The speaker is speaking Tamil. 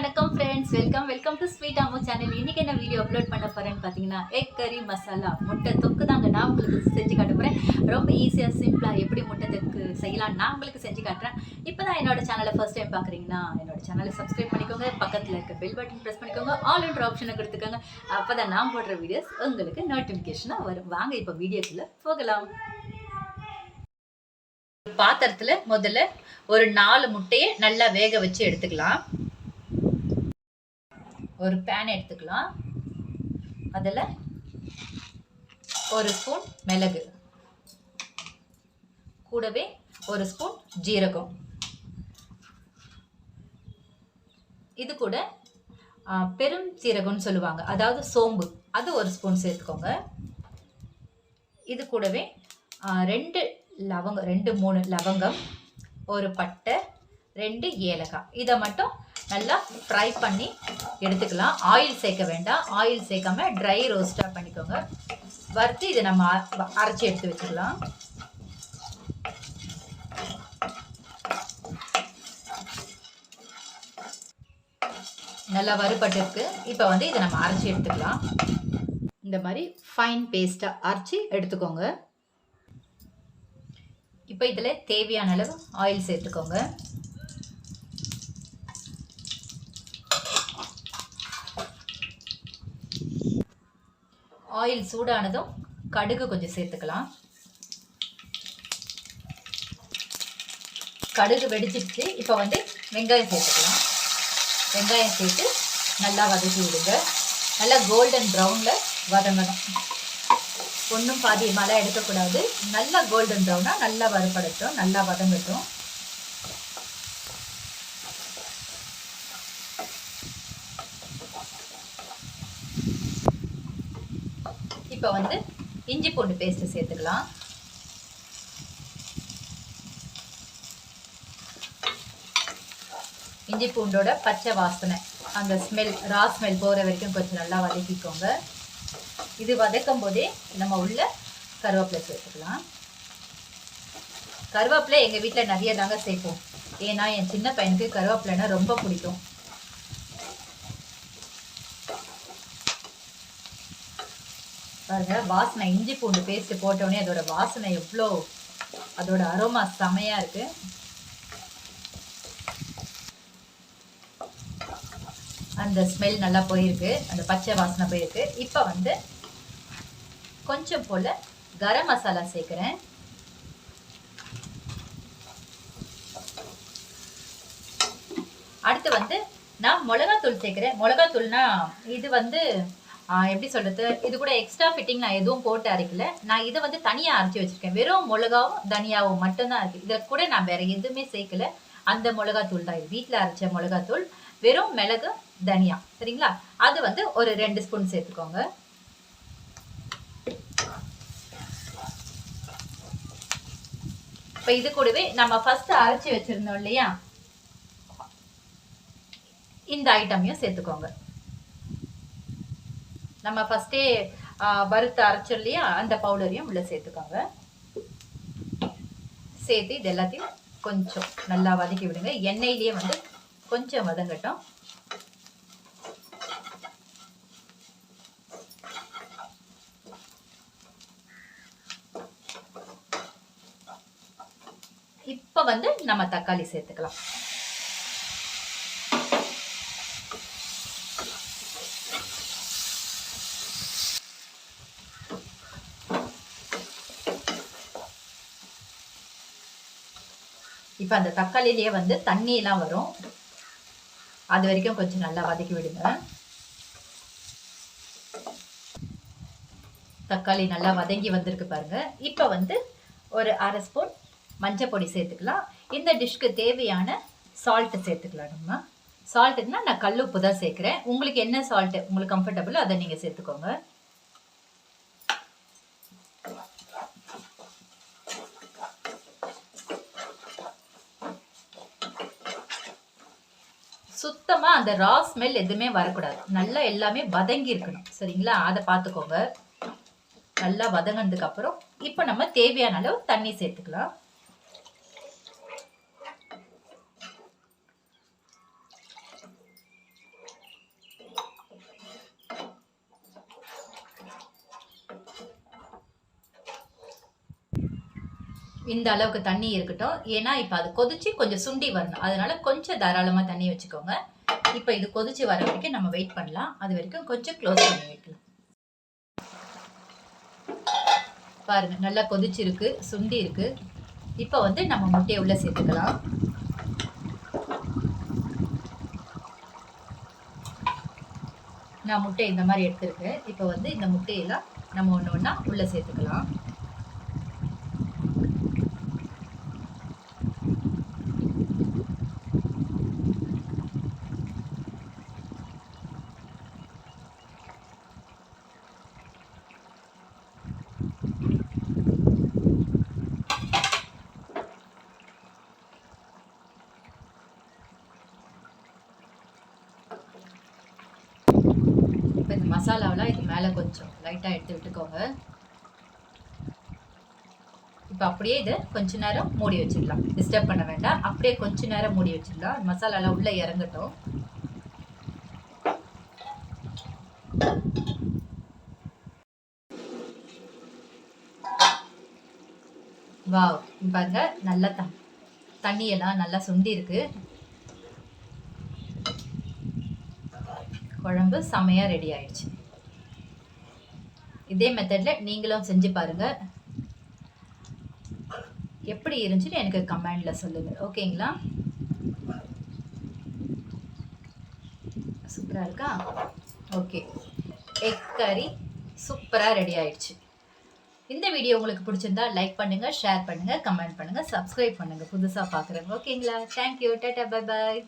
வணக்கம் friends welcome welcome to sweet ஆமோ channel இன்னைக்கு என்ன வீடியோ அப்லோட் பண்ண போறேன்னு பார்த்தீங்கன்னா எக் கறி மசாலா முட்டை தொக்கு தாங்க நான் உங்களுக்கு செஞ்சு காட்ட போகிறேன் ரொம்ப ஈஸியாக சிம்பிளாக எப்படி முட்டை தொக்கு செய்யலாம் நான் உங்களுக்கு செஞ்சு காட்டுறேன். இப்போ தான் என்னோட சேனலை ஃபர்ஸ்ட் டைம் பார்க்குறீங்கன்னா என்னோட சேனலை சப்ஸ்கிரைப் பண்ணிக்கோங்க. பக்கத்தில் இருக்க பெல் பட்டன் ப்ரெஸ் பண்ணிக்கோங்க. ஆல் என்ற ஆப்ஷனை கொடுத்துக்கோங்க. அப்போ தான் நான் போடுற வீடியோஸ் உங்களுக்கு நோட்டிஃபிகேஷனாக வரும். வாங்க இப்போ வீடியோக்குள்ளே போகலாம். பாத்திரத்தில் முதல்ல ஒரு நாலு முட்டையை நல்லா வேக வச்சு எடுத்துக்கலாம். ஒரு பேன் எடுத்துக்கலாம். அதில் ஒரு ஸ்பூன் மிளகு. கூடவே ஒரு ஸ்பூன் ஜீரகம். இது கூட பெரும் சீரகம்னு சொல்லுவாங்க. அதாவது சோம்பு. அது ஒரு ஸ்பூன் சேர்த்துக்கோங்க. இது கூடவே ரெண்டு லவங்கம் ரெண்டு மூணு லவங்கம் ஒரு பட்டை ரெண்டு ஏலக்காய். இதை மட்டும் நல்லா ஃப்ரை பண்ணி எடுத்துக்கலாம். ஆயில் சேர்க்க வேண்டாம். ஆயில் சேர்க்காம ட்ரை ரோஸ்ட்டாக பண்ணிக்கோங்க. வறுத்து இதை நம்ம அ- அரைச்சி எடுத்து வச்சுக்கலாம். நல்லா வறுபட்டிருக்கு. இப்போ வந்து இதை நம்ம அரைச்சி எடுத்துக்கலாம். இந்த மாதிரி ஃபைன் பேஸ்ட்டாக அரைச்சி எடுத்துக்கோங்க. இப்போ இதில் தேவையான அளவு ஆயில் சேர்த்துக்கோங்க. ஆயில் சூடானதும் கடுகு கொஞ்சம் சேர்த்துக்கலாம். கடுகு வெடிச்சிடுச்சு இப்போ வந்து வெங்காயம் சேர்த்துக்கலாம். வெங்காயம் சேர்த்து நல்லா வதக்கி விடுங்க. நல்லா கோல்டன் ப்ரௌனில் வதங்கணும். ஒன்றும் பாதி மழை எடுக்கக்கூடாது. நல்லா கோல்டன் ப்ரௌனாக நல்லா வறுபடட்டும். நல்லா வதங்கட்டும். இப்போ வந்து இஞ்சி பூண்டு பேஸ்ட்டு சேர்த்துக்கலாம். இஞ்சி பூண்டோட பச்சை வாசனை அந்த ஸ்மெல் ரா ஸ்மெல் போகிற வரைக்கும் கொஞ்சம் நல்லா வதக்கிக்கோங்க. இது வதக்கும் போதே நம்ம உள்ள கருவேப்பிலை சேர்த்துக்கலாம். கருவேப்பிலை எங்கள் வீட்டில் நிறைய தாங்க சேர்ப்போம். ஏன்னா என் சின்ன பையனுக்கு கருவேப்பிலைன்னா ரொம்ப பிடிக்கும். பாருங்க வாசனை இஞ்சி பூண்டு பேஸ்ட் போட்டோடனே அதோட வாசனை எவ்வளோ அதோட அரோமா செமையா இருக்கு. அந்த ஸ்மெல் நல்லா போயிருக்கு அந்த பச்சை வாசனை போயிருக்கு. இப்போ வந்து கொஞ்சம் போல கரம் மசாலா சேர்க்குறேன். அடுத்து வந்து நான் மிளகாத்தூள் சேர்க்குறேன். மிளகாத்தூள்னா இது வந்து எப்படி சொல்கிறது இது கூட எக்ஸ்ட்ரா ஃபிட்டிங் நான் எதுவும் போட்டு அரைக்கல. நான் இதை வந்து தனியாக அரைச்சி வச்சுருக்கேன். வெறும் மிளகாவும் தனியாவும் மட்டும்தான் இருக்குது இதில் கூட நான் வேறு எதுவுமே சேர்க்கல. அந்த மிளகாத்தூள் தான் இது. வீட்டில் அரைச்ச மிளகாத்தூள் வெறும் மிளகு தனியா. சரிங்களா? அது வந்து ஒரு ரெண்டு ஸ்பூன் சேர்த்துக்கோங்க. இப்போ இது கூடவே நம்ம ஃபர்ஸ்ட் அரைச்சி வச்சிருந்தோம் இல்லையா? இந்த ஐட்டமையும் சேர்த்துக்கோங்க. நம்ம ஃபஸ்ட்டே வறுத்து அரைச்சோம் இல்லையா அந்த பவுடரையும் உள்ளே சேர்த்துக்கோங்க. சேர்த்து இது எல்லாத்தையும் கொஞ்சம் நல்லா வதக்கி விடுங்க. எண்ணெயிலேயே வந்து கொஞ்சம் வதங்கட்டும். இப்போ வந்து நம்ம தக்காளி சேர்த்துக்கலாம். இப்போ அந்த தக்காளிலேயே வந்து தண்ணியெல்லாம் வரும். அது வரைக்கும் கொஞ்சம் நல்லா வதக்கி விடுங்க. தக்காளி நல்லா வதங்கி வந்திருக்கு பாருங்க. இப்போ வந்து ஒரு அரை ஸ்பூன் மஞ்சள் பொடி சேர்த்துக்கலாம். இந்த டிஷ்க்கு தேவையான சால்ட்டு சேர்த்துக்கலாம் நம்ம. சால்ட்டுன்னா நான் கல் உப்பு தான் சேர்க்குறேன். உங்களுக்கு என்ன சால்ட்டு உங்களுக்கு கம்ஃபர்டபுளோ அதை நீங்கள் சேர்த்துக்கோங்க. சுத்தமாக அந்த ரா ஸ்மெல் எதுவுமே வரக்கூடாது. நல்லா எல்லாமே வதங்கி இருக்கணும். சரிங்களா? அதை பார்த்துக்கோங்க நல்லா வதங்கினதுக்கப்புறம் இப்போ நம்ம தேவையான அளவு தண்ணி சேர்த்துக்கலாம். இந்த அளவுக்கு தண்ணி இருக்கட்டும். ஏன்னா இப்போ அது கொதிச்சு கொஞ்சம் சுண்டி வரணும். அதனால கொஞ்சம் தாராளமாக தண்ணி வச்சுக்கோங்க. இப்போ இது கொதிச்சு வர வரைக்கும் நம்ம வெயிட் பண்ணலாம். அது வரைக்கும் கொஞ்சம் க்ளோஸ் பண்ணி வைக்கலாம். பாருங்க நல்லா கொதிச்சிருக்கு சுண்டி இருக்கு. இப்போ வந்து நம்ம முட்டையை உள்ள சேர்த்துக்கலாம். நான் முட்டை இந்த மாதிரி எடுத்திருக்கேன். இப்போ வந்து இந்த முட்டையெல்லாம் நம்ம ஒன்று ஒன்றா உள்ளே சேர்த்துக்கலாம். மசாலாவெலாம் இது மேலே கொஞ்சம் லைட்டாக எடுத்து விட்டுக்கோங்க. இப்போ அப்படியே இதை கொஞ்ச நேரம் மூடி வச்சிடலாம். டிஸ்டர்ப் பண்ண வேண்டாம். அப்படியே கொஞ்ச நேரம் மூடி வச்சிடலாம். மசாலாலாம் உள்ளே இறங்கட்டும். வாவ் பாருங்க நல்லா த தண்ணியெல்லாம் நல்லா சுண்டி இருக்கு. குழம்பு செமையாக ரெடி ஆயிடுச்சு. இதே மெத்தடில் நீங்களும் செஞ்சு பாருங்க. எப்படி இருந்துச்சுன்னு எனக்கு கமெண்ட்ல சொல்லுங்க. ஓகேங்களா சூப்பராக இருக்கா? ஓகே எக் கறி சூப்பராக ரெடி ஆயிடுச்சு. இந்த வீடியோ உங்களுக்கு பிடிச்சிருந்தா லைக் பண்ணுங்க ஷேர் பண்ணுங்க கமெண்ட் பண்ணுங்க சப்ஸ்கிரைப் பண்ணுங்க. புதுசாக பார்க்குறவங்க ஓகேங்களா தேங்க்யூ டாட்டா பை பாய்